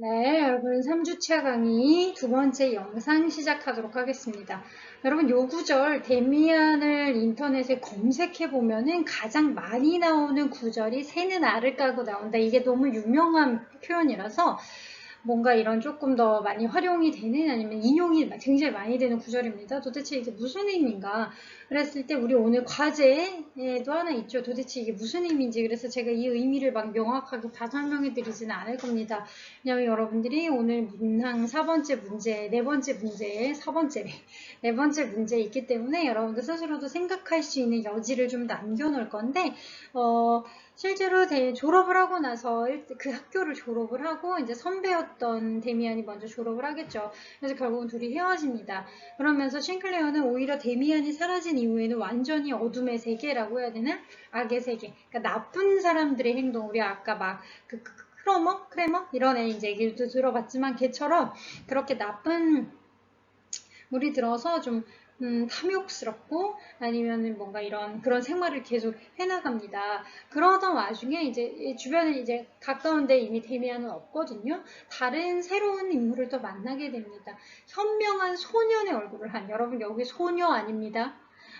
네, 여러분 3주차 강의 두 번째 영상 시작하도록 하겠습니다. 여러분 요 구절 데미안을 인터넷에 검색해 보면은 가장 많이 나오는 구절이 새는 알을 까고 나온다. 이게 너무 유명한 표현이라서 뭔가 이런 조금 더 많이 활용이 되는 아니면 인용이 굉장히 많이 되는 구절입니다. 도대체 이게 무슨 의미인가? 그랬을 때 우리 오늘 과제에도 하나 있죠. 도대체 이게 무슨 의미인지 그래서 제가 이 의미를 막 명확하게 다 설명해 드리지는 않을 겁니다. 왜냐하면 여러분들이 오늘 문항 4번째 문제, 네 번째 문제, 4번째, 네 번째 문제 있기 때문에 여러분들 스스로도 생각할 수 있는 여지를 좀 남겨놓을 건데 어, 실제로 대, 졸업을 하고 나서 그 학교를 졸업을 하고 이제 선배였던 데미안이 먼저 졸업을 하겠죠. 그래서 결국은 둘이 헤어집니다. 그러면서 싱클레어는 오히려 데미안이 사라진 이후에는 완전히 어둠의 세계라고 해야 되나? 악의 세계. 그러니까 나쁜 사람들의 행동. 우리 아까 막그 그, 크로머? 크레머? 이런 애 이제 얘기도 들어봤지만 걔처럼 그렇게 나쁜 물이 들어서 좀 음, 탐욕스럽고 아니면 뭔가 이런 그런 생활을 계속 해나갑니다. 그러던 와중에 이제 주변에 이제 가까운데 이미 데미안은 없거든요. 다른 새로운 인물을 또 만나게 됩니다. 현명한 소년의 얼굴을 한 여러분 여기 소녀 아닙니다.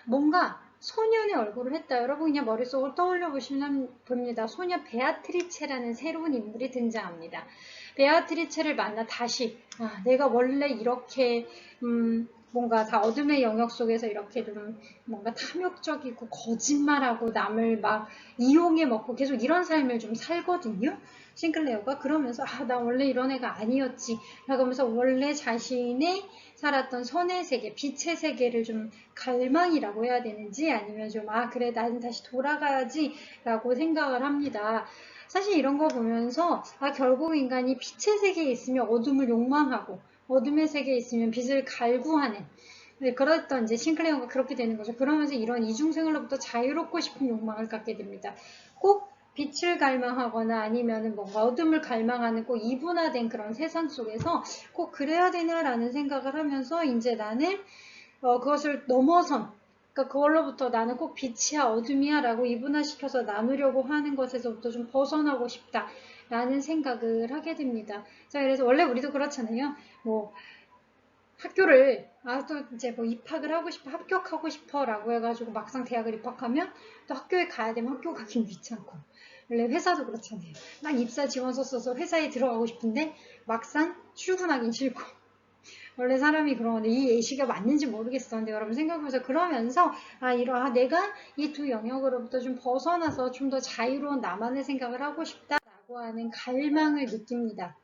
뭔가 소년의 얼굴을 했다. 여러분 그냥 머릿속을 떠올려 보시면 봅니다. 소녀 베아트리체라는 새로운 인물이 등장합니다. 베아트리체를 만나 다시 아, 내가 원래 이렇게 음, 뭔가 다 어둠의 영역 속에서 이렇게 좀 뭔가 탐욕적이고 거짓말하고 남을 막 이용해 먹고 계속 이런 삶을 좀 살거든요. 싱클레어가 그러면서 아 나 원래 이런 애가 아니었지 라면서 원래 자신의 살았던 선의 세계, 빛의 세계를 좀 갈망이라고 해야 되는지 아니면 좀 아 그래 나는 다시 돌아가야지 라고 생각을 합니다. 사실 이런 거 보면서 아 결국 인간이 빛의 세계에 있으면 어둠을 욕망하고 어둠의 세계에 있으면 빛을 갈구하는 네, 그랬던 이제 싱클레어가 그렇게 되는 거죠. 그러면서 이런 이중생활로부터 자유롭고 싶은 욕망을 갖게 됩니다. 꼭 빛을 갈망하거나 아니면은 뭔가 어둠을 갈망하는 꼭 이분화된 그런 세상 속에서 꼭 그래야 되나라는 생각을 하면서 이제 나는 어, 그것을 넘어선 그러니까 그걸로부터 나는 꼭 빛이야 어둠이야 라고 이분화시켜서 나누려고 하는 것에서부터 좀 벗어나고 싶다 라는 생각을 하게 됩니다. 자 그래서 원래 우리도 그렇잖아요. 뭐 학교를 아 또 이제 뭐 입학을 하고 싶어 합격하고 싶어 라고 해가지고 막상 대학을 입학하면 또 학교에 가야 되면 학교 가긴 귀찮고 원래 회사도 그렇잖아요. 난 입사 지원서 써서 회사에 들어가고 싶은데 막상 출근하긴 싫고 원래 사람이 그런 건데 이 예시가 맞는지 모르겠었는데 여러분 생각해보세요. 그러면서 아 이러 아 내가 이 두 영역으로부터 좀 벗어나서 좀 더 자유로운 나만의 생각을 하고 싶다라고 하는 갈망을 느낍니다.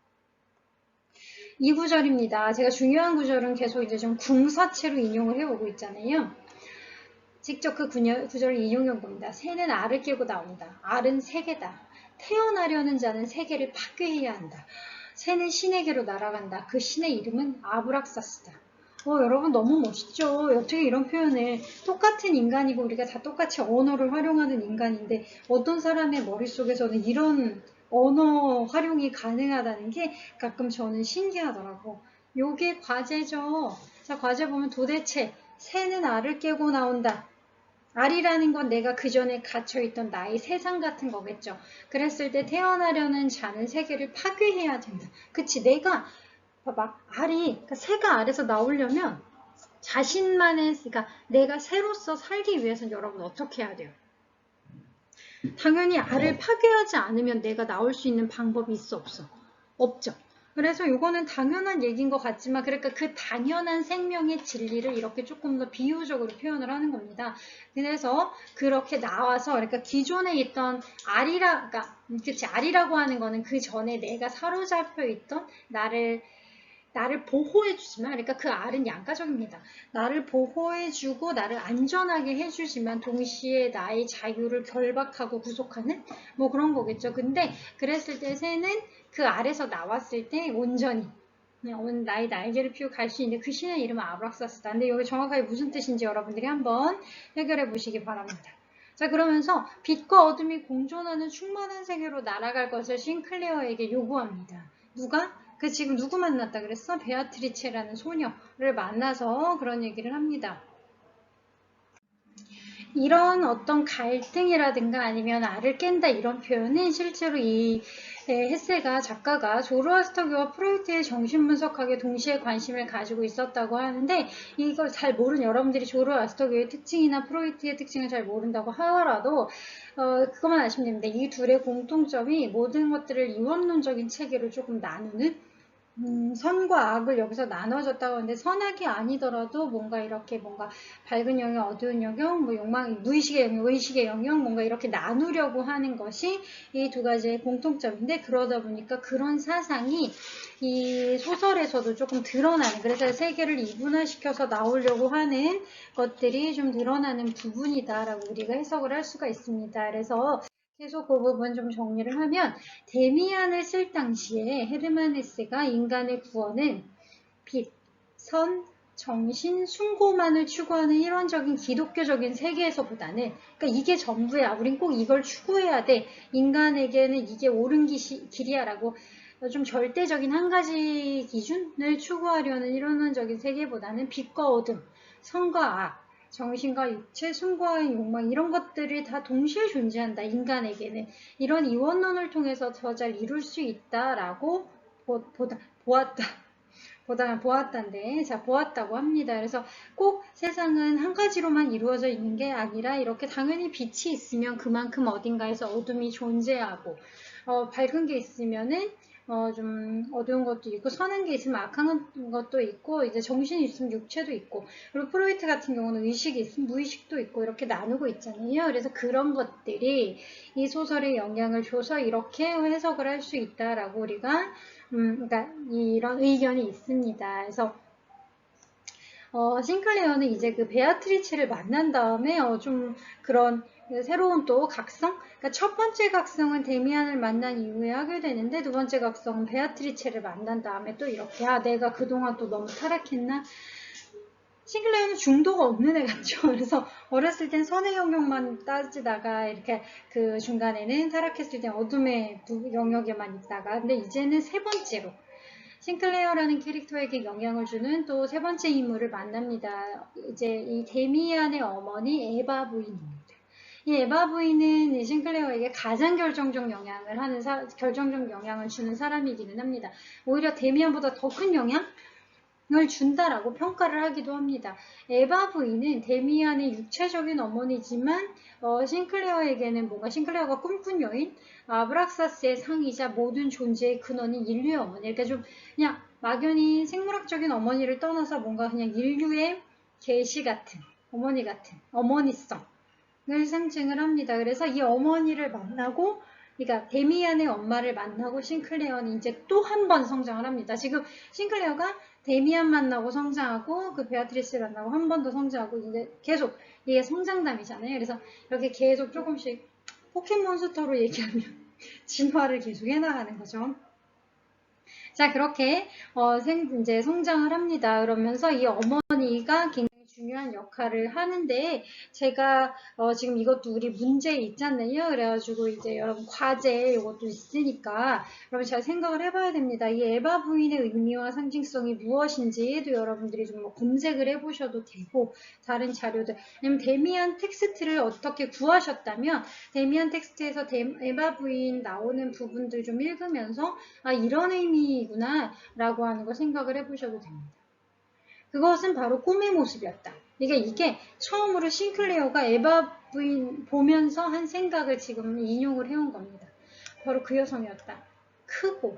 이 구절입니다. 제가 중요한 구절은 계속 이제 좀 궁사체로 인용을 해오고 있잖아요. 직접 그 구절을 인용해 봅니다. 새는 알을 깨고 나온다. 알은 세계다. 태어나려는 자는 세계를 파괴해야 한다. 새는 신에게로 날아간다. 그 신의 이름은 아브락사스다. 어, 여러분 너무 멋있죠? 어떻게 이런 표현을 똑같은 인간이고 우리가 다 똑같이 언어를 활용하는 인간인데 어떤 사람의 머릿속에서는 이런 언어 활용이 가능하다는 게 가끔 저는 신기하더라고. 요게 과제죠. 자, 과제 보면 도대체 새는 알을 깨고 나온다. 알이라는 건 내가 그 전에 갇혀있던 나의 세상 같은 거겠죠. 그랬을 때 태어나려는 자는 세계를 파괴해야 된다. 그치? 내가, 봐봐. 알이, 그러니까 새가 알에서 나오려면 자신만의, 그러니까 내가 새로서 살기 위해서는 여러분 어떻게 해야 돼요? 당연히 알을 파괴하지 않으면 내가 나올 수 있는 방법이 있어 없어? 없죠. 그래서 이거는 당연한 얘기인 것 같지만 그러니까 그 당연한 생명의 진리를 이렇게 조금 더 비유적으로 표현을 하는 겁니다. 그래서 그렇게 나와서 그러니까 기존에 있던 알이라 그러니까 그치 알이라고 하는 거는 그 전에 내가 사로잡혀 있던 나를 나를 보호해주지만, 그러니까 그 알은 양가적입니다. 나를 보호해주고 나를 안전하게 해주지만 동시에 나의 자유를 결박하고 구속하는 뭐 그런 거겠죠. 근데 그랬을 때 새는 그 알에서 나왔을 때 온전히 온 나의 날개를 피우 갈수 있는 그 신의 이름은 아브락사스다. 근데 여기 정확하게 무슨 뜻인지 여러분들이 한번 해결해 보시기 바랍니다. 자 그러면서 빛과 어둠이 공존하는 충만한 세계로 날아갈 것을 싱클레어에게 요구합니다. 누가? 그 지금 누구 만났다 그랬어? 베아트리체라는 소녀를 만나서 그런 얘기를 합니다. 이런 어떤 갈등이라든가 아니면 알을 깬다 이런 표현은 실제로 이 네, 헤세가 작가가 조로아스터교와 프로이트의 정신분석학에 동시에 관심을 가지고 있었다고 하는데 이걸 잘 모르는 여러분들이 조로아스터교의 특징이나 프로이트의 특징을 잘 모른다고 하더라도 어, 그것만 아시면 됩니다. 이 둘의 공통점이 모든 것들을 이원론적인 체계로 조금 나누는 음, 선과 악을 여기서 나눠졌다고 하는데 선악이 아니더라도 뭔가 이렇게 뭔가 밝은 영역, 어두운 영역, 뭐 욕망, 무의식의 영역, 의식의 영역 뭔가 이렇게 나누려고 하는 것이 이 두 가지의 공통점인데 그러다 보니까 그런 사상이 이 소설에서도 조금 드러나는 그래서 세계를 이분화시켜서 나오려고 하는 것들이 좀 드러나는 부분이다라고 우리가 해석을 할 수가 있습니다. 그래서 계속 그 부분 좀 정리를 하면 데미안을 쓸 당시에 헤르만 헤세가 인간의 구원은 빛, 선, 정신, 숭고만을 추구하는 일원적인 기독교적인 세계에서보다는 그러니까 이게 전부야. 우린 꼭 이걸 추구해야 돼. 인간에게는 이게 옳은 기, 길이야라고 좀 절대적인 한 가지 기준을 추구하려는 일원론적인 세계보다는 빛과 어둠, 선과 악, 정신과 육체, 숭고한 욕망 이런 것들이 다 동시에 존재한다. 인간에게는 이런 이원론을 통해서 더잘 이룰 수 있다라고 보, 보다, 보았다. 보다 보았단데 자 보았다고 합니다. 그래서 꼭 세상은 한 가지로만 이루어져 있는 게 아니라 이렇게 당연히 빛이 있으면 그만큼 어딘가에서 어둠이 존재하고 어, 밝은 게 있으면은 어, 좀 어두운 것도 있고 선한 게 있으면 악한 것도 있고 이제 정신이 있으면 육체도 있고 그리고 프로이트 같은 경우는 의식이 있으면 무의식도 있고 이렇게 나누고 있잖아요. 그래서 그런 것들이 이 소설에 영향을 줘서 이렇게 해석을 할 수 있다라고 우리가 음, 그러니까 이런 의견이 있습니다. 그래서 어, 싱클레어는 이제 그 베아트리체를 만난 다음에 어, 좀 그런 새로운 또 각성? 그러니까 첫 번째 각성은 데미안을 만난 이후에 하게 되는데 두 번째 각성은 베아트리체를 만난 다음에 또 이렇게 아 내가 그동안 또 너무 타락했나? 싱클레어는 중도가 없는 애 같죠. 그래서 어렸을 땐 선의 영역만 따지다가 이렇게 그 중간에는 타락했을 땐 어둠의 영역에만 있다가 근데 이제는 세 번째로 싱클레어라는 캐릭터에게 영향을 주는 또 세 번째 인물을 만납니다. 이제 이 데미안의 어머니 에바 부인입니다. 이 에바 부인은 싱클레어에게 가장 결정적 영향을 하는 사, 결정적 영향을 주는 사람이기는 합니다. 오히려 데미안보다 더 큰 영향을 준다라고 평가를 하기도 합니다. 에바 부인은 데미안의 육체적인 어머니지만 어, 싱클레어에게는 뭔가 싱클레어가 꿈꾼 여인, 아브락사스의 상이자 모든 존재의 근원인 인류의 어머니. 그러니까 좀 그냥 막연히 생물학적인 어머니를 떠나서 뭔가 그냥 인류의 계시 같은 어머니 같은 어머니성 을 상징을 합니다. 그래서 이 어머니를 만나고 그러니까 데미안의 엄마를 만나고 싱클레어는 이제 또 한 번 성장을 합니다. 지금 싱클레어가 데미안 만나고 성장하고 그 베아트리스 만나고 한 번 더 성장하고 이제 계속 이게 성장담이잖아요. 그래서 이렇게 계속 조금씩 포켓몬스터로 얘기하면 진화를 계속 해나가는 거죠. 자 그렇게 어, 생, 이제 성장을 합니다. 그러면서 이 어머니가 굉장히 중요한 역할을 하는데 제가 어 지금 이것도 우리 문제 있잖아요. 그래가지고 이제 여러분 과제 이것도 있으니까 여러분 잘 생각을 해봐야 됩니다. 이 에바 부인의 의미와 상징성이 무엇인지도 여러분들이 좀 뭐 검색을 해보셔도 되고 다른 자료들 아니면 데미안 텍스트를 어떻게 구하셨다면 데미안 텍스트에서 데, 에바 부인 나오는 부분들 좀 읽으면서 아 이런 의미구나 라고 하는 거 생각을 해보셔도 됩니다. 그것은 바로 꿈의 모습이었다. 이게 이게 처음으로 싱클레어가 에바 부인 보면서 한 생각을 지금 인용을 해온 겁니다. 바로 그 여성이었다. 크고.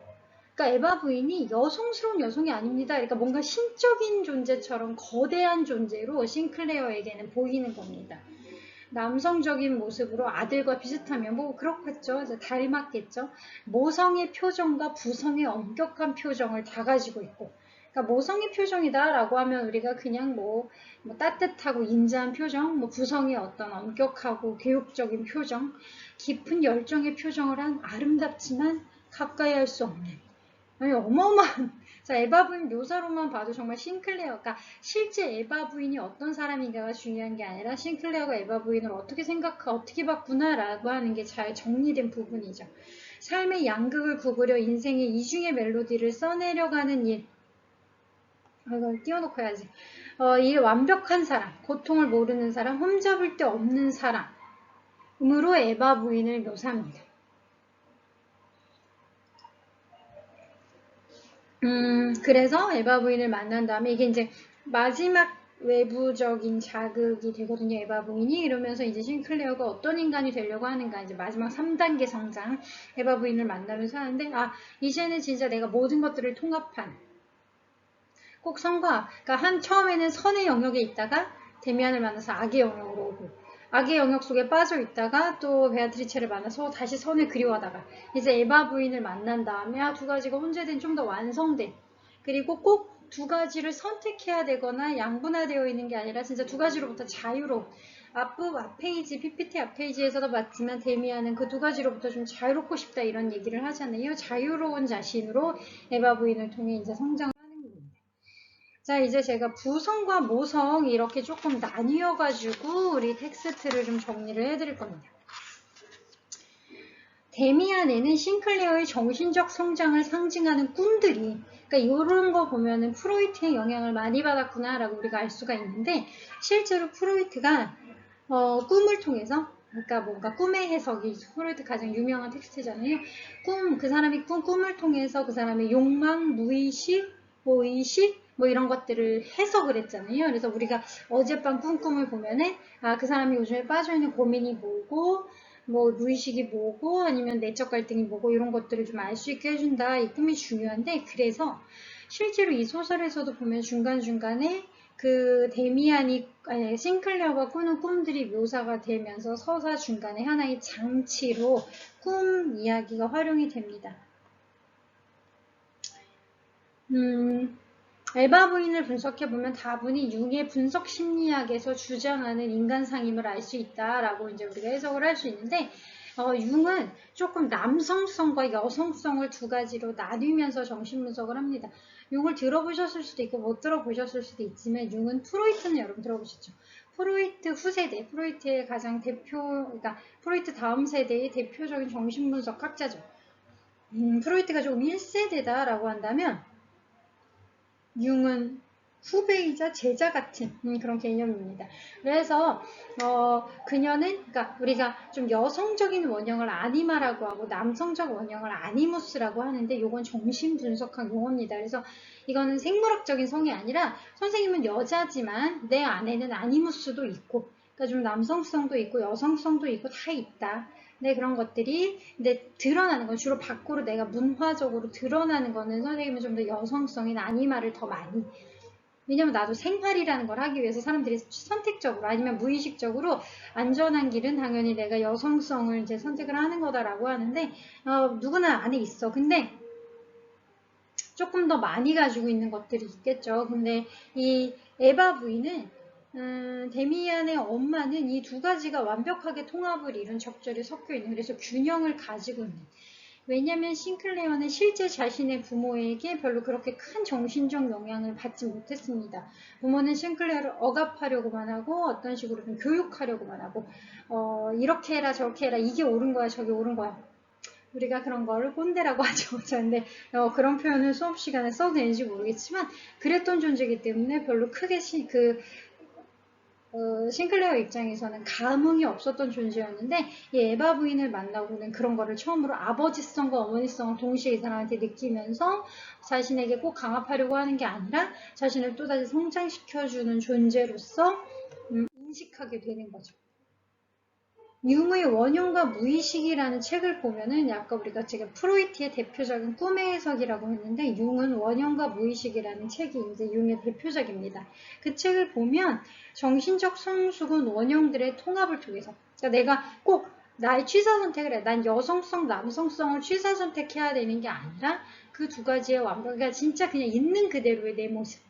그러니까 에바 부인이 여성스러운 여성이 아닙니다. 그러니까 뭔가 신적인 존재처럼 거대한 존재로 싱클레어에게는 보이는 겁니다. 남성적인 모습으로 아들과 비슷하면 뭐 그렇겠죠. 닮았겠죠. 모성의 표정과 부성의 엄격한 표정을 다 가지고 있고 그러니까 모성의 표정이다라고 하면 우리가 그냥 뭐, 뭐 따뜻하고 인자한 표정, 뭐 구성의 어떤 엄격하고 교육적인 표정, 깊은 열정의 표정을 한 아름답지만 가까이 할 수 없는. 아니 어마어마한. 자 에바 부인 묘사로만 봐도 정말 싱클레어가 실제 에바 부인이 어떤 사람인가가 중요한 게 아니라 싱클레어가 에바 부인을 어떻게 생각하 어떻게 봤구나라고 하는 게 잘 정리된 부분이죠. 삶의 양극을 구부려 인생의 이중의 멜로디를 써내려가는 일. 아, 이걸 띄워놓고 해야지. 어, 이 완벽한 사람, 고통을 모르는 사람, 흠잡을 데 없는 사람으로 에바 부인을 묘사합니다. 음, 그래서 에바 부인을 만난 다음에 이게 이제 마지막 외부적인 자극이 되거든요. 에바 부인이 이러면서 이제 싱클레어가 어떤 인간이 되려고 하는가 이제 마지막 3단계 성장 에바 부인을 만나면서 하는데 아 이제는 진짜 내가 모든 것들을 통합한 꼭 선과 그러니까 한 처음에는 선의 영역에 있다가 데미안을 만나서 악의 영역으로 오고 악의 영역 속에 빠져 있다가 또 베아트리체를 만나서 다시 선을 그리워하다가 이제 에바 부인을 만난 다음에 아, 두 가지가 혼재된 좀 더 완성된 그리고 꼭 두 가지를 선택해야 되거나 양분화되어 있는 게 아니라 진짜 두 가지로부터 자유로운 앞부 앞페이지 PPT 앞페이지에서도 봤지만 데미안은 그 두 가지로부터 좀 자유롭고 싶다 이런 얘기를 하잖아요. 자유로운 자신으로 에바 부인을 통해 이제 겁니다. 자 이제 제가 부성과 모성 이렇게 조금 나뉘어 가지고 우리 텍스트를 좀 정리를 해 드릴 겁니다. 데미안에는 싱클레어의 정신적 성장을 상징하는 꿈들이 그러니까 이런 거 보면은 프로이트의 영향을 많이 받았구나 라고 우리가 알 수가 있는데 실제로 프로이트가 어, 꿈을 통해서 그러니까 뭔가 꿈의 해석이 프로이트 가장 유명한 텍스트잖아요. 꿈, 그 사람이 꿈, 꿈을 통해서 그 사람의 욕망, 무의식, 뭐 의식, 뭐 이런 것들을 해석을 했잖아요. 그래서 우리가 어젯밤 꿈 꿈을 보면은 아, 그 사람이 요즘에 빠져있는 고민이 뭐고, 뭐 무의식이 뭐고 아니면 내적 갈등이 뭐고 이런 것들을 좀 알 수 있게 해준다. 이 꿈이 중요한데 그래서 실제로 이 소설에서도 보면 중간중간에 그 데미안이 아니 싱클레어가 꾸는 꿈들이 묘사가 되면서 서사 중간에 하나의 장치로 꿈 이야기가 활용이 됩니다. 음, 엘바 부인을 분석해보면 다분히 융의 분석 심리학에서 주장하는 인간상임을 알 수 있다라고 이제 우리가 해석을 할 수 있는데, 어, 융은 조금 남성성과 여성성을 두 가지로 나뉘면서 정신분석을 합니다. 융을 들어보셨을 수도 있고 못 들어보셨을 수도 있지만 융은 프로이트는 여러분 들어보셨죠? 프로이트 후세대, 프로이트의 가장 대표, 그러니까 프로이트 다음 세대의 대표적인 정신분석학자죠. 음, 프로이트가 조금 1세대다라고 한다면 융은 후배이자 제자 같은 음, 그런 개념입니다. 그래서 어, 그녀는 그러니까 우리가 좀 여성적인 원형을 아니마라고 하고 남성적 원형을 아니무스라고 하는데 이건 정신 분석학 용어입니다. 그래서 이거는 생물학적인 성이 아니라 선생님은 여자지만 내 안에는 아니무스도 있고 그러니까 좀 남성성도 있고 여성성도 있고 다 있다. 네, 그런 것들이 근데 드러나는 건 주로 밖으로 내가 문화적으로 드러나는 거는 선생님은 좀 더 여성성인 아니마를 더 많이 왜냐면 나도 생활이라는 걸 하기 위해서 사람들이 선택적으로 아니면 무의식적으로 안전한 길은 당연히 내가 여성성을 이제 선택을 하는 거다라고 하는데 어, 누구나 안에 있어. 근데 조금 더 많이 가지고 있는 것들이 있겠죠. 근데 이 에바 부인은 음, 데미안의 엄마는 이 두 가지가 완벽하게 통합을 이룬 적절히 섞여 있는 그래서 균형을 가지고 있는 왜냐하면 싱클레어는 실제 자신의 부모에게 별로 그렇게 큰 정신적 영향을 받지 못했습니다. 부모는 싱클레어를 억압하려고만 하고 어떤 식으로 좀 교육하려고만 하고 어, 이렇게 해라 저렇게 해라 이게 옳은 거야 저게 옳은 거야 우리가 그런 거를 꼰대라고 하죠. 근데 어, 그런 표현을 수업 시간에 써도 되는지 모르겠지만 그랬던 존재이기 때문에 별로 크게 시, 그 어, 싱클레어 입장에서는 감흥이 없었던 존재였는데 이 에바 부인을 만나고는 그런 거를 처음으로 아버지성과 어머니성을 동시에 이 사람한테 느끼면서 자신에게 꼭 강압하려고 하는 게 아니라 자신을 또다시 성장시켜주는 존재로서 음, 인식하게 되는 거죠. 융의 원흉과 무의식이라는 책을 보면은 아까 우리가 지금 프로이트의 대표적인 꿈의 해석이라고 했는데 융은 원형과 무의식이라는 책이 이제 융의 대표적입니다. 그 책을 보면 정신적 성숙은 원형들의 통합을 통해서 그러니까 내가 꼭 나의 취사 선택을 해. 난 여성성, 남성성을 취사 선택해야 되는 게 아니라 그 두 가지의 완벽, 그러니까 진짜 그냥 있는 그대로의 내 모습.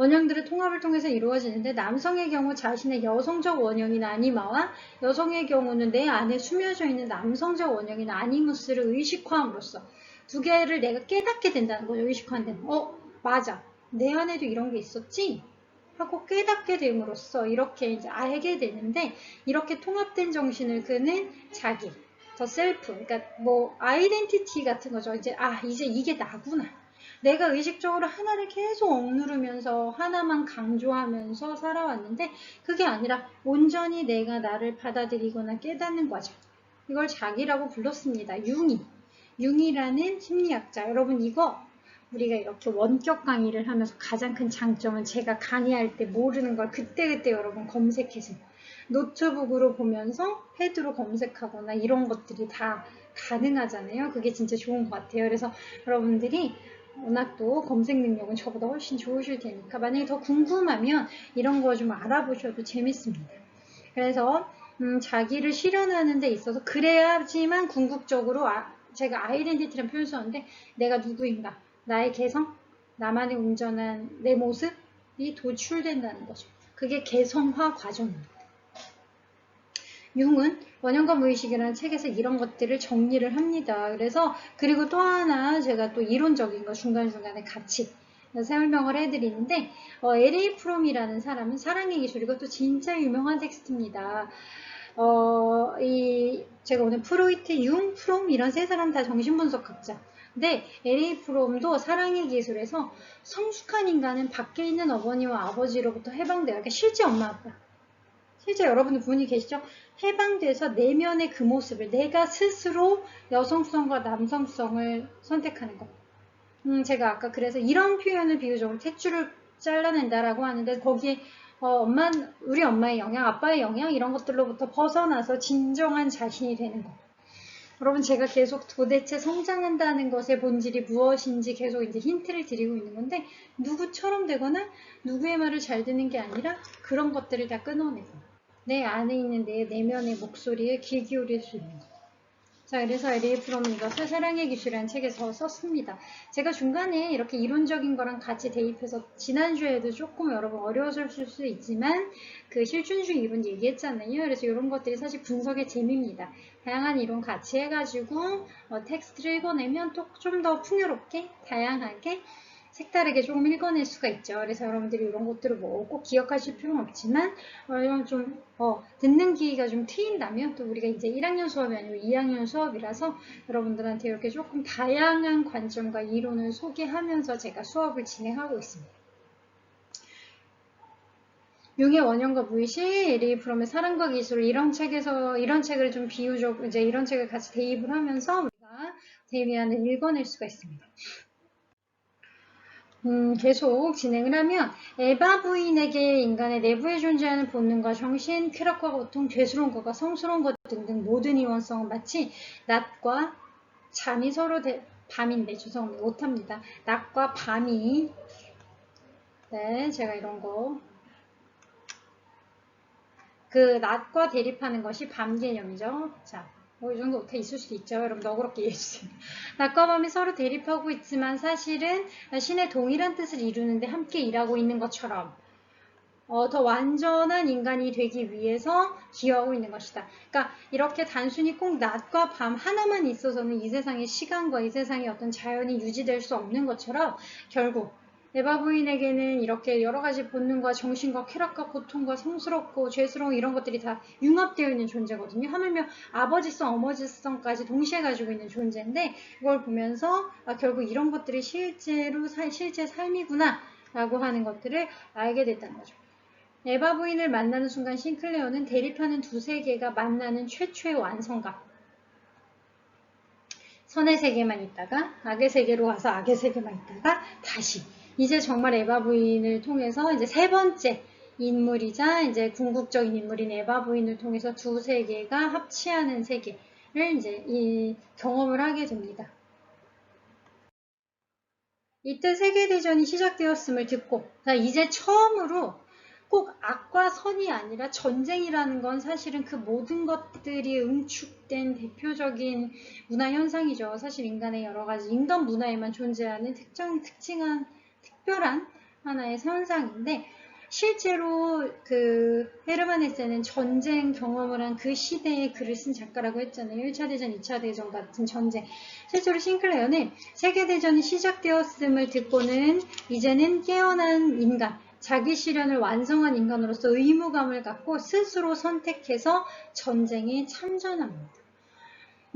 원형들의 통합을 통해서 이루어지는데 남성의 경우 자신의 여성적 원형인 아니마와 여성의 경우는 내 안에 숨겨져 있는 남성적 원형인 아니무스를 의식화함으로써 두 개를 내가 깨닫게 된다는 거죠. 의식화한 데는. 어, 맞아. 내 안에도 이런 게 있었지? 하고 깨닫게 됨으로써 이렇게 이제 알게 되는데 이렇게 통합된 정신을 그는 자기, 더 셀프, 그러니까 뭐 아이덴티티 같은 거죠. 이제 아 이제 이게 나구나. 내가 의식적으로 하나를 계속 억누르면서 하나만 강조하면서 살아왔는데 그게 아니라 온전히 내가 나를 받아들이거나 깨닫는 과정. 이걸 자기라고 불렀습니다. 융이. 융이라는 심리학자. 여러분 이거 우리가 이렇게 원격 강의를 하면서 가장 큰 장점은 제가 강의할 때 모르는 걸 그때그때 여러분 검색해서 노트북으로 보면서 패드로 검색하거나 이런 것들이 다 가능하잖아요. 그게 진짜 좋은 것 같아요. 그래서 여러분들이 워낙 또 검색 능력은 저보다 훨씬 좋으실 테니까 만약에 더 궁금하면 이런 거 좀 알아보셔도 재밌습니다. 그래서 음, 자기를 실현하는 데 있어서 그래야지만 궁극적으로 아, 제가 아이덴티티란 표현 썼는데 내가 누구인가 나의 개성 나만의 온전한 내 모습이 도출된다는 거죠. 그게 개성화 과정입니다. 융은 원형과 무의식이라는 책에서 이런 것들을 정리를 합니다. 그래서 그리고 또 하나 제가 또 이론적인 거 중간중간에 같이 설명을 해드리는데 어, L.A. 프롬이라는 사람은 사랑의 기술 이것도 진짜 유명한 텍스트입니다. 어, 이 제가 오늘 프로이트, 융, 프롬 이런 세 사람 다 정신분석학자. 근데 L.A. 프롬도 사랑의 기술에서 성숙한 인간은 밖에 있는 어머니와 아버지로부터 해방돼요. 그러니까 실제 엄마 아빠. 실제 여러분들 분이 계시죠? 해방돼서 내면의 그 모습을 내가 스스로 여성성과 남성성을 선택하는 것. 음, 제가 아까 그래서 이런 표현을 비유적으로 탯줄을 잘라낸다라고 하는데 거기에 어, 엄마, 우리 엄마의 영향, 아빠의 영향 이런 것들로부터 벗어나서 진정한 자신이 되는 것. 여러분 제가 계속 도대체 성장한다는 것의 본질이 무엇인지 계속 이제 힌트를 드리고 있는 건데 누구처럼 되거나 누구의 말을 잘 듣는 게 아니라 그런 것들을 다 끊어내고 내 안에 있는 내 내면의 목소리에 귀 기울일 수 있는 것. 자, 그래서 에리 프롬 이것을 사랑의 기술이라는 책에서 썼습니다. 제가 중간에 이렇게 이론적인 거랑 같이 대입해서 지난주에도 조금 여러분 어려웠을 수 있지만 그 실준주의 이론 얘기했잖아요. 그래서 이런 것들이 사실 분석의 재미입니다. 다양한 이론 같이 해가지고 어, 텍스트를 읽어내면 또 좀 더 풍요롭게 다양하게 색다르게 조금 읽어낼 수가 있죠. 그래서 여러분들이 이런 것들을 뭐 꼭 기억하실 필요는 없지만 어, 좀 어, 듣는 기가 좀 트인다면 또 우리가 이제 1학년 수업이 아니고 2학년 수업이라서 여러분들한테 이렇게 조금 다양한 관점과 이론을 소개하면서 제가 수업을 진행하고 있습니다. 융의 원형과 무의식, 에리 프롬의 사랑과 기술 이런 책에서 이런 책을 좀 비유적 이제 이런 책을 같이 대입을 하면서 우리가 데미안을 읽어낼 수가 있습니다. 음, 계속 진행을 하면 에바 부인에게 인간의 내부에 존재하는 본능과 정신, 쾌락과 고통, 죄스러운 것과 성스러운 것 등등 모든 이원성은 마치 낮과 잠이 서로 대, 밤인데 죄송합니다. 못합니다. 낮과 밤이 네 제가 이런 거 그 낮과 대립하는 것이 밤 개념이죠. 자, 뭐 이 정도 오타 있을 수도 있죠. 여러분 너그럽게 이해해주세요. 낮과 밤이 서로 대립하고 있지만 사실은 신의 동일한 뜻을 이루는데 함께 일하고 있는 것처럼 어, 더 완전한 인간이 되기 위해서 기여하고 있는 것이다. 그러니까 이렇게 단순히 꼭 낮과 밤 하나만 있어서는 이 세상의 시간과 이 세상의 어떤 자연이 유지될 수 없는 것처럼 결국 에바 부인에게는 이렇게 여러 가지 본능과 정신과 쾌락과 고통과 성스럽고 죄스러운 이런 것들이 다 융합되어 있는 존재거든요. 하물며 아버지성, 어머지성까지 동시에 가지고 있는 존재인데 이걸 보면서 아, 결국 이런 것들이 실제로 사, 실제 삶이구나 라고 하는 것들을 알게 됐다는 거죠. 에바 부인을 만나는 순간 싱클레어는 대립하는 두 세계가 만나는 최초의 완성감. 선의 세계만 있다가 악의 세계로 와서 악의 세계만 있다가 다시 이제 정말 에바 부인을 통해서 이제 세 번째 인물이자 이제 궁극적인 인물인 에바 부인을 통해서 두 세계가 합치하는 세계를 이제 이 경험을 하게 됩니다. 이때 세계대전이 시작되었음을 듣고 이제 처음으로 꼭 악과 선이 아니라 전쟁이라는 건 사실은 그 모든 것들이 응축된 대표적인 문화 현상이죠. 사실 인간의 여러 가지 인간 문화에만 존재하는 특정 특징한 특별한 하나의 현상인데 실제로 그 헤르만 헤세는 전쟁 경험을 한 그 시대의 글을 쓴 작가라고 했잖아요. 1차 대전, 2차 대전 같은 전쟁. 실제로 싱클레어는 세계대전이 시작되었음을 듣고는 이제는 깨어난 인간, 자기 실현을 완성한 인간으로서 의무감을 갖고 스스로 선택해서 전쟁에 참전합니다.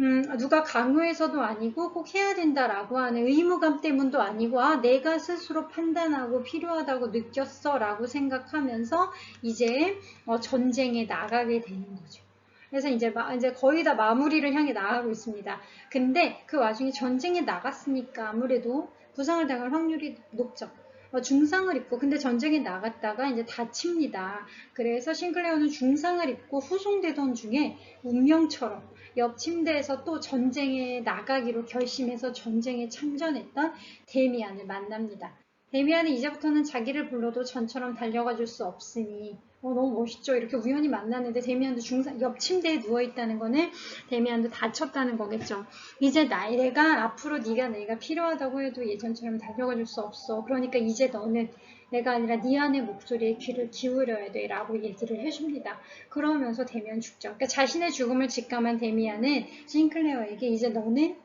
음, 누가 강요해서도 아니고 꼭 해야 된다라고 하는 의무감 때문도 아니고 아 내가 스스로 판단하고 필요하다고 느꼈어 라고 생각하면서 이제 어, 전쟁에 나가게 되는 거죠. 그래서 이제, 마- 이제 거의 다 마무리를 향해 나아가고 있습니다. 근데 그 와중에 전쟁에 나갔으니까 아무래도 부상을 당할 확률이 높죠. 어, 중상을 입고 근데 전쟁에 나갔다가 이제 다칩니다. 그래서 싱클레어는 중상을 입고 후송되던 중에 운명처럼 옆 침대에서 또 전쟁에 나가기로 결심해서 전쟁에 참전했던 데미안을 만납니다. 데미안은 이제부터는 자기를 불러도 전처럼 달려가 줄 수 없으니 어, 너무 멋있죠. 이렇게 우연히 만났는데 데미안도 중상 옆 침대에 누워 있다는 거는 데미안도 다쳤다는 거겠죠. 이제 나, 내가 앞으로 네가 내가 필요하다고 해도 예전처럼 달려가 줄 수 없어. 그러니까 이제 너는 내가 아니라 네 안의 목소리에 귀를 기울여야 돼 라고 얘기를 해줍니다. 그러면서 데미안 죽죠. 그러니까 자신의 죽음을 직감한 데미안은 싱클레어에게 이제 너는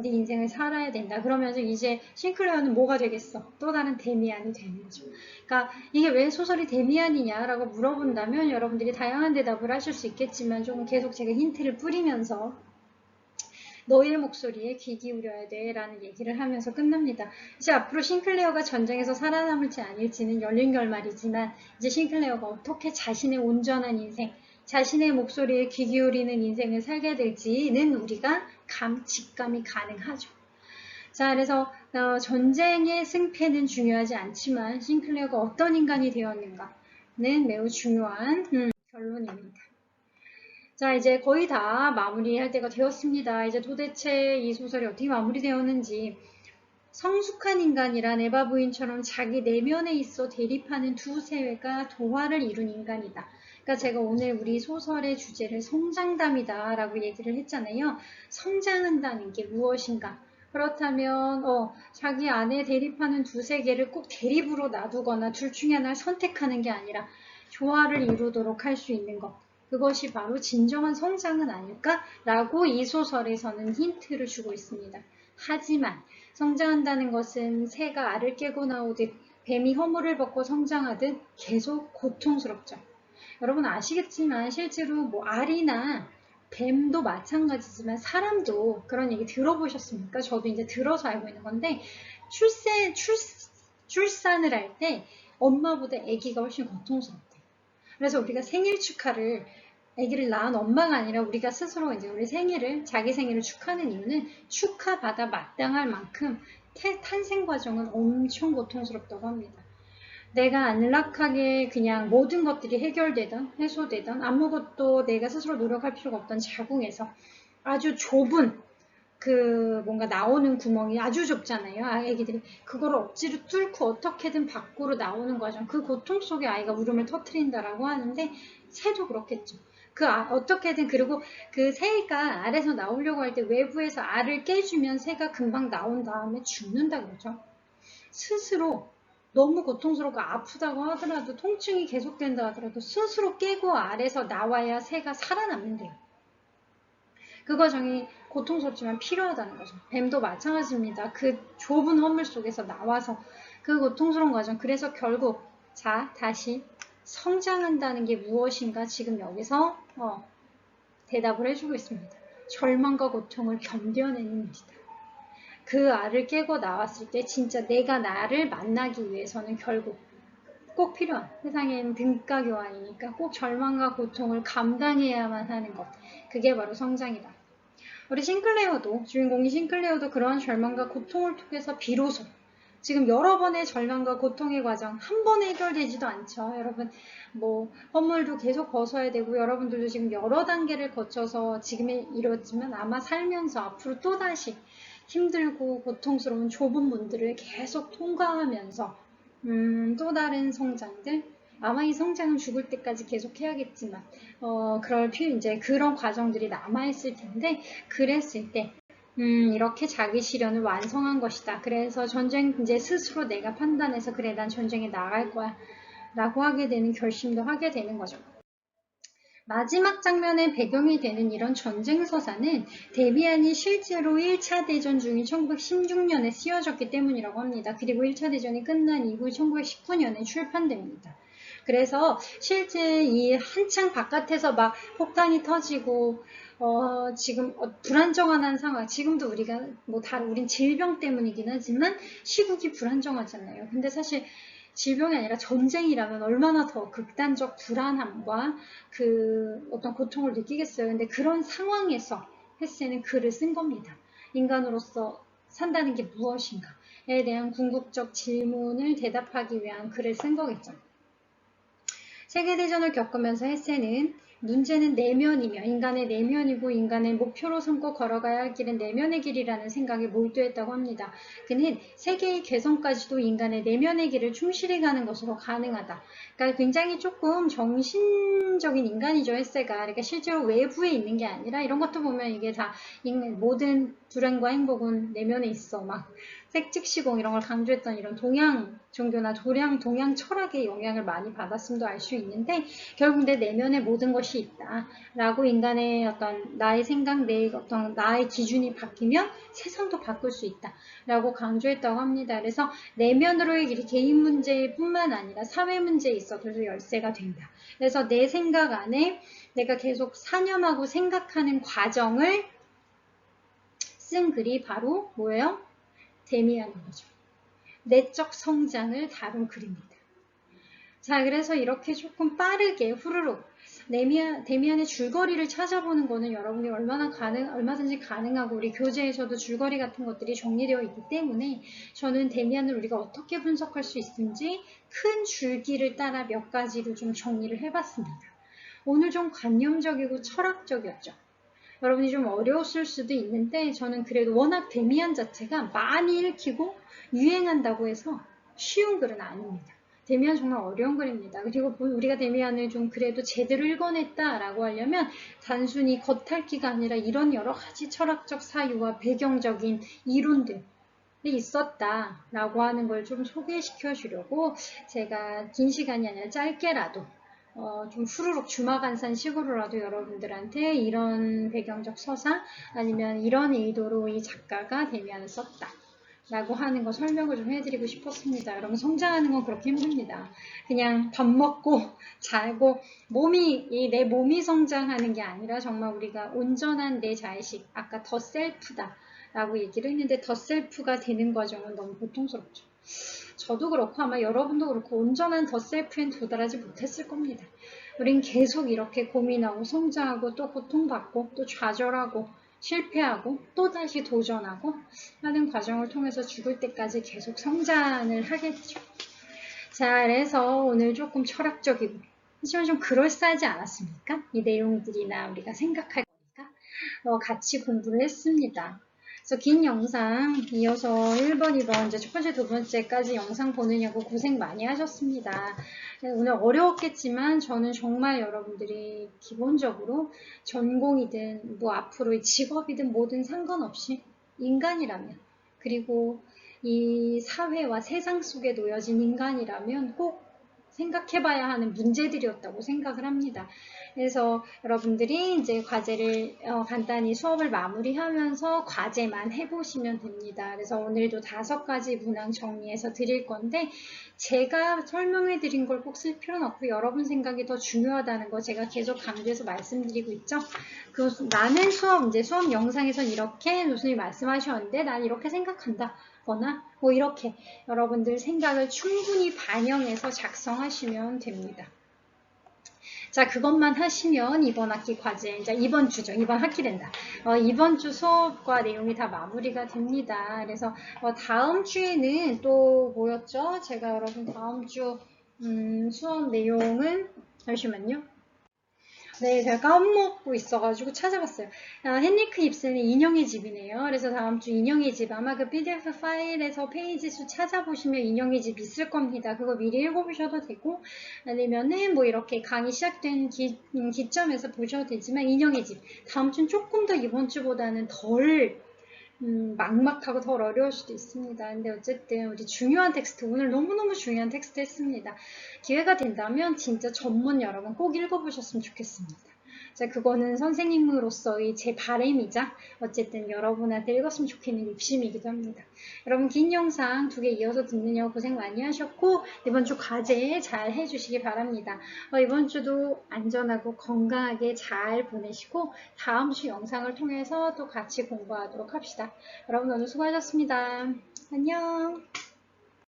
네 인생을 살아야 된다. 그러면서 이제 싱클레어는 뭐가 되겠어? 또 다른 데미안이 되는 거죠. 그러니까 이게 왜 소설이 데미안이냐라고 물어본다면 여러분들이 다양한 대답을 하실 수 있겠지만 조금 계속 제가 힌트를 뿌리면서 너의 목소리에 귀 기울여야 돼 라는 얘기를 하면서 끝납니다. 이제 앞으로 싱클레어가 전쟁에서 살아남을지 아닐지는 열린 결말이지만 이제 싱클레어가 어떻게 자신의 온전한 인생, 자신의 목소리에 귀 기울이는 인생을 살게 될지는 우리가 감, 직감이 가능하죠. 자, 그래서 어, 전쟁의 승패는 중요하지 않지만 싱클레어가 어떤 인간이 되었는가는 매우 중요한 음, 결론입니다. 자, 이제 거의 다 마무리할 때가 되었습니다. 이제 도대체 이 소설이 어떻게 마무리되었는지 성숙한 인간이란 에바 부인처럼 자기 내면에 있어 대립하는 두 세계가 도화를 이룬 인간이다. 그러니까 제가 오늘 우리 소설의 주제를 성장담이다 라고 얘기를 했잖아요. 성장한다는 게 무엇인가? 그렇다면 어, 자기 안에 대립하는 두 세계를 꼭 대립으로 놔두거나 둘 중에 하나를 선택하는 게 아니라 조화를 이루도록 할 수 있는 것. 그것이 바로 진정한 성장은 아닐까라고 이 소설에서는 힌트를 주고 있습니다. 하지만 성장한다는 것은 새가 알을 깨고 나오듯 뱀이 허물을 벗고 성장하듯 계속 고통스럽죠. 여러분 아시겠지만 실제로 뭐 알이나 뱀도 마찬가지지만 사람도 그런 얘기 들어보셨습니까? 저도 이제 들어서 알고 있는 건데 출세 출, 출산을 할 때 엄마보다 아기가 훨씬 고통스럽대요. 그래서 우리가 생일 축하를 아기를 낳은 엄마가 아니라 우리가 스스로 이제 우리 생일을 자기 생일을 축하하는 이유는 축하받아 마땅할 만큼 태, 탄생 과정은 엄청 고통스럽다고 합니다. 내가 안락하게 그냥 모든 것들이 해결되던 해소되던 아무것도 내가 스스로 노력할 필요가 없던 자궁에서 아주 좁은 그 뭔가 나오는 구멍이 아주 좁잖아요. 아기들이 그걸 억지로 뚫고 어떻게든 밖으로 나오는 과정 그 고통 속에 아이가 울음을 터트린다라고 하는데 새도 그렇겠죠. 그 아- 어떻게든 그리고 그 새가 알에서 나오려고 할 때 외부에서 알을 깨주면 새가 금방 나온 다음에 죽는다 그러죠. 스스로 너무 고통스럽고 아프다고 하더라도 통증이 계속된다 하더라도 스스로 깨고 알에서 나와야 새가 살아남는데요. 그 과정이 고통스럽지만 필요하다는 거죠. 뱀도 마찬가지입니다. 그 좁은 허물 속에서 나와서 그 고통스러운 과정. 그래서 결국 자 다시 성장한다는 게 무엇인가 지금 여기서 어, 대답을 해주고 있습니다. 절망과 고통을 견뎌내는 일이다. 그 알을 깨고 나왔을 때 진짜 내가 나를 만나기 위해서는 결국 꼭 필요한 세상엔 등가 교환이니까 꼭 절망과 고통을 감당해야만 하는 것. 그게 바로 성장이다. 우리 싱클레어도 주인공이 싱클레어도 그러한 절망과 고통을 통해서 비로소 지금 여러 번의 절망과 고통의 과정 한 번에 해결되지도 않죠. 여러분 뭐 허물도 계속 벗어야 되고 여러분들도 지금 여러 단계를 거쳐서 지금에 이렇지만 아마 살면서 앞으로 또다시 힘들고 고통스러운 좁은 문들을 계속 통과하면서 음, 또 다른 성장들 아마 이 성장은 죽을 때까지 계속 해야겠지만 어, 그럴 필요 이제 그런 과정들이 남아 있을 텐데 그랬을 때 음, 이렇게 자기 실현을 완성한 것이다. 그래서 전쟁 이제 스스로 내가 판단해서 그래 난 전쟁에 나갈 거야 라고 하게 되는 결심도 하게 되는 거죠. 마지막 장면의 배경이 되는 이런 전쟁 서사는 데비안이 실제로 1차 대전 중인 1916년에 쓰여졌기 때문이라고 합니다. 그리고 1차 대전이 끝난 이후 1919년에 출판됩니다. 그래서 실제 이 한창 바깥에서 막 폭탄이 터지고 어, 지금 어, 불안정한 상황, 지금도 우리가 뭐 다 우린 질병 때문이긴 하지만 시국이 불안정하잖아요. 근데 사실 질병이 아니라 전쟁이라면 얼마나 더 극단적 불안함과 그 어떤 고통을 느끼겠어요. 근데 그런 상황에서 헤세는 글을 쓴 겁니다. 인간으로서 산다는 게 무엇인가에 대한 궁극적 질문을 대답하기 위한 글을 쓴 거겠죠. 세계대전을 겪으면서 헤세는 문제는 내면이며 인간의 내면이고 인간의 목표로 삼고 걸어가야 할 길은 내면의 길이라는 생각에 몰두했다고 합니다. 그는 세계의 개성까지도 인간의 내면의 길을 충실히 가는 것으로 가능하다. 그러니까 굉장히 조금 정신적인 인간이죠, 헬세가. 그러니까 실제로 외부에 있는 게 아니라 이런 것도 보면 이게 다 모든 불행과 행복은 내면에 있어. 막 색즉시공 이런 걸 강조했던 이런 동양 종교나 도량 동양 철학의 영향을 많이 받았음도 알 수 있는데 결국 내 내면에 모든 것이 있다라고 인간의 어떤 나의 생각, 내 어떤 나의 기준이 바뀌면 세상도 바꿀 수 있다라고 강조했다고 합니다. 그래서 내면으로의 길이 개인 문제뿐만 아니라 사회 문제에 있어서도 열쇠가 된다. 그래서 내 생각 안에 내가 계속 사념하고 생각하는 과정을 쓴 글이 바로 뭐예요? 데미안인 거죠. 내적 성장을 다룬 글입니다. 자, 그래서 이렇게 조금 빠르게 후루룩 데미안, 데미안의 줄거리를 찾아보는 거는 여러분이 얼마나 가능, 얼마든지 가능하고 우리 교재에서도 줄거리 같은 것들이 정리되어 있기 때문에 저는 데미안을 우리가 어떻게 분석할 수 있는지 큰 줄기를 따라 몇 가지로 좀 정리를 해봤습니다. 오늘 좀 관념적이고 철학적이었죠. 여러분이 좀 어려웠을 수도 있는데 저는 그래도 워낙 데미안 자체가 많이 읽히고 유행한다고 해서 쉬운 글은 아닙니다. 데미안 정말 어려운 글입니다. 그리고 우리가 데미안을 좀 그래도 제대로 읽어냈다라고 하려면 단순히 겉핥기가 아니라 이런 여러 가지 철학적 사유와 배경적인 이론들이 있었다라고 하는 걸 좀 소개시켜 주려고 제가 긴 시간이 아니라 짧게라도 어, 좀 후루룩 주마간산 식으로라도 여러분들한테 이런 배경적 서사 아니면 이런 의도로 이 작가가 데미안을 썼다. 라고 하는 거 설명을 좀 해드리고 싶었습니다. 여러분 성장하는 건 그렇게 힘듭니다. 그냥 밥 먹고 자고 몸이 내 몸이 성장하는 게 아니라 정말 우리가 온전한 내 자의식 아까 더 셀프다 라고 얘기를 했는데 더 셀프가 되는 과정은 너무 고통스럽죠. 저도 그렇고 아마 여러분도 그렇고 온전한 더 셀프엔 도달하지 못했을 겁니다. 우린 계속 이렇게 고민하고 성장하고 또 고통받고 또 좌절하고 실패하고 또 다시 도전하고 하는 과정을 통해서 죽을 때까지 계속 성장을 하겠죠. 자, 그래서 오늘 조금 철학적이고 하지만 좀 그럴싸하지 않았습니까? 이 내용들이나 우리가 생각할 거니까 어, 같이 공부를 했습니다. 그래서 긴 영상 이어서 1번, 2번 이제 첫 번째, 두 번째까지 영상 보느냐고 고생 많이 하셨습니다. 오늘 어려웠겠지만 저는 정말 여러분들이 기본적으로 전공이든 뭐 앞으로의 직업이든 뭐든 상관없이 인간이라면 그리고 이 사회와 세상 속에 놓여진 인간이라면 꼭 생각해봐야 하는 문제들이었다고 생각을 합니다. 그래서 여러분들이 이제 과제를 어, 간단히 수업을 마무리하면서 과제만 해보시면 됩니다. 그래서 오늘도 다섯 가지 문항 정리해서 드릴 건데 제가 설명해 드린 걸 꼭 쓸 필요는 없고 여러분 생각이 더 중요하다는 거 제가 계속 강조해서 말씀드리고 있죠. 그 나는 수업 이제 수업 영상에선 이렇게 교수님이 말씀하셨는데 난 이렇게 생각한다. 거나 뭐 이렇게 여러분들 생각을 충분히 반영해서 작성하시면 됩니다. 자, 그것만 하시면 이번 학기 과제, 이제 이번 주죠. 이번 학기 된다. 어, 이번 주 수업과 내용이 다 마무리가 됩니다. 그래서 어, 다음 주에는 또 뭐였죠? 제가 여러분 다음 주 음, 수업 내용은 잠시만요. 네, 제가 까먹고 있어가지고 찾아봤어요. 아, 헨리크 입슨의 인형의 집이네요. 그래서 다음 주 인형의 집 아마 그 PDF 파일에서 페이지 수 찾아보시면 인형의 집 있을 겁니다. 그거 미리 읽어보셔도 되고 아니면은 뭐 이렇게 강의 시작된 기, 음, 기점에서 보셔도 되지만 인형의 집 다음 주는 조금 더 이번 주보다는 덜 음, 막막하고 더 어려울 수도 있습니다. 근데 어쨌든 우리 중요한 텍스트, 오늘 너무너무 중요한 텍스트 했습니다. 기회가 된다면 진짜 전문 여러분 꼭 읽어보셨으면 좋겠습니다. 자, 그거는 선생님으로서의 제 바램이자 어쨌든 여러분한테 읽었으면 좋겠는 욕심이기도 합니다. 여러분 긴 영상 두 개 이어서 듣느냐고 고생 많이 하셨고 이번 주 과제 잘 해주시기 바랍니다. 어, 이번 주도 안전하고 건강하게 잘 보내시고 다음 주 영상을 통해서 또 같이 공부하도록 합시다. 여러분 오늘 수고하셨습니다. 안녕.